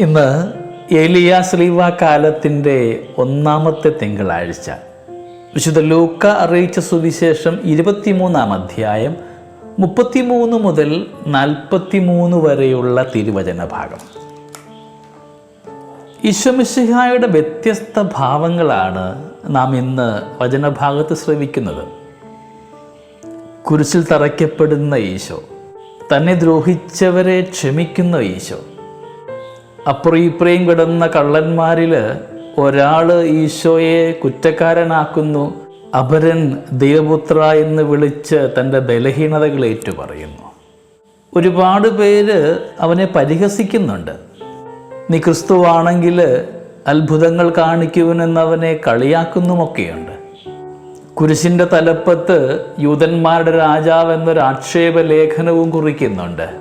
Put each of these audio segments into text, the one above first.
ഇന്ന് ഏലിയ ശ്രീവ കാലത്തിന്റെ ഒന്നാമത്തെ തിങ്കളാഴ്ച. വിശുദ്ധ ലൂക്ക അറിയിച്ച സുവിശേഷം ഇരുപത്തിമൂന്നാം അധ്യായം മുപ്പത്തിമൂന്ന് മുതൽ നാൽപ്പത്തിമൂന്ന് വരെയുള്ള തിരുവചന ഭാഗം. ഈശ്വമിശിഹായുടെ വ്യത്യസ്ത ഭാവങ്ങളാണ് നാം ഇന്ന് വചനഭാഗത്ത് ശ്രവിക്കുന്നത്. കുരിശിൽ തറയ്ക്കപ്പെടുന്ന ഈശോ തന്നെ ദ്രോഹിച്ചവരെ ക്ഷമിക്കുന്ന ഈശോ അപ്പുറം ഇപ്പുറയും കിടന്ന കള്ളന്മാരിൽ ഒരാൾ ഈശോയെ കുറ്റക്കാരനാക്കുന്നു. അപരൻ ദൈവപുത്ര എന്ന് വിളിച്ച് തന്റെ ബലഹീനതകൾ ഏറ്റു പറയുന്നു ഒരുപാട് പേര് അവനെ പരിഹസിക്കുന്നുണ്ട്. നീ ക്രിസ്തുവാണെങ്കിൽ അത്ഭുതങ്ങൾ കാണിക്കുവനെന്നവനെ കളിയാക്കുന്നുമൊക്കെയുണ്ട്. കുരിശിന്റെ തലപ്പത്ത് യൂതന്മാരുടെ രാജാവ് എന്നൊരു ആക്ഷേപ ലേഖനവും കുറിക്കുന്നുണ്ട്.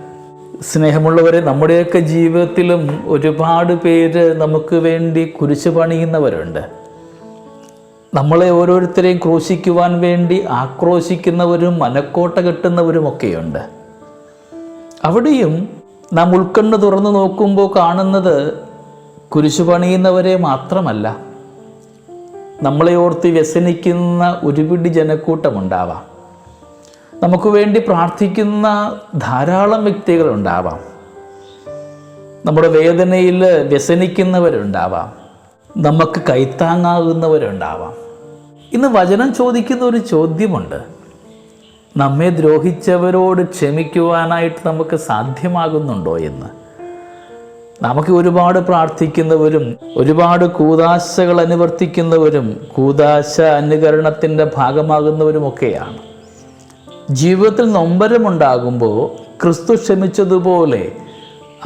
സ്നേഹമുള്ളവരെ നമ്മുടെയൊക്കെ ജീവിതത്തിലും ഒരുപാട് പേര് നമുക്ക് വേണ്ടി കുരിശ് പണിയുന്നവരുണ്ട്. നമ്മളെ ഓരോരുത്തരെയും ക്രൂശിക്കുവാൻ വേണ്ടി ആക്രോശിക്കുന്നവരും മനക്കോട്ട കെട്ടുന്നവരുമൊക്കെയുണ്ട്. അവിടെയും നാം ഉൾക്കണ്ണ് തുറന്നു നോക്കുമ്പോൾ കാണുന്നത് കുരിശു പണിയുന്നവരെ മാത്രമല്ല. നമ്മളെ ഓർത്ത് വ്യസനിക്കുന്ന ഒരുപിടി ജനക്കൂട്ടമുണ്ടാവാം. നമുക്ക് വേണ്ടി പ്രാർത്ഥിക്കുന്ന ധാരാളം വ്യക്തികളുണ്ടാവാം. നമ്മുടെ വേദനയിൽ വ്യസനിക്കുന്നവരുണ്ടാവാം. നമുക്ക് കൈത്താങ്ങാകുന്നവരുണ്ടാവാം. ഇന്ന് വചനം ചോദിക്കുന്ന ഒരു ചോദ്യമുണ്ട്. നമ്മെ ദ്രോഹിച്ചവരോട് ക്ഷമിക്കുവാനായിട്ട് നമുക്ക് സാധ്യമാകുന്നുണ്ടോ എന്ന്? നമുക്ക് ഒരുപാട് പ്രാർത്ഥിക്കുന്നവരും ഒരുപാട് കൂതാശകൾ അനുവർത്തിക്കുന്നവരും കൂതാശ അനുകരണത്തിന്റെ ഭാഗമാകുന്നവരുമൊക്കെയാണ്. ജീവിതത്തിൽ നൊമ്പരമുണ്ടാകുമ്പോൾ ക്രിസ്തു ക്ഷമിച്ചതുപോലെ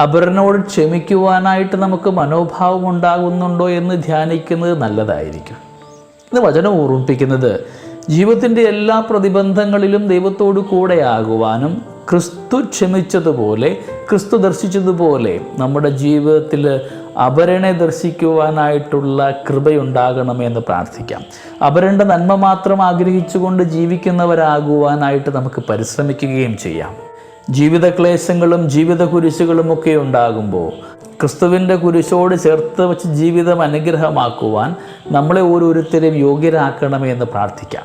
അപരനോട് ക്ഷമിക്കുവാനായിട്ട് നമുക്ക് മനോഭാവം ഉണ്ടാകുന്നുണ്ടോ എന്ന് ധ്യാനിക്കുന്നത് നല്ലതായിരിക്കും. ഇത് വചനം ഓർമ്മിപ്പിക്കുന്നത് ജീവിതത്തിന്റെ എല്ലാ പ്രതിബന്ധങ്ങളിലും ദൈവത്തോടു കൂടെയാകുവാനും ക്രിസ്തു ക്ഷമിച്ചതുപോലെ ക്രിസ്തു ദർശിച്ചതുപോലെ നമ്മുടെ ജീവിതത്തിൽ അപരനെ ദർശിക്കുവാനായിട്ടുള്ള കൃപയുണ്ടാകണമെന്ന് പ്രാർത്ഥിക്കാം. അപരന്റെ നന്മ മാത്രം ആഗ്രഹിച്ചുകൊണ്ട് ജീവിക്കുന്നവരാകുവാനായിട്ട് നമുക്ക് പരിശ്രമിക്കുകയും ചെയ്യാം. ജീവിത ക്ലേശങ്ങളും ജീവിത കുരിശുകളും ഒക്കെ ഉണ്ടാകുമ്പോൾ ക്രിസ്തുവിന്റെ കുരിശോട് ചേർത്ത് വെച്ച് ജീവിതം അനുഗ്രഹമാക്കുവാൻ നമ്മളെ ഓരോരുത്തരെയും യോഗ്യരാക്കണമേ എന്ന് പ്രാർത്ഥിക്കാം.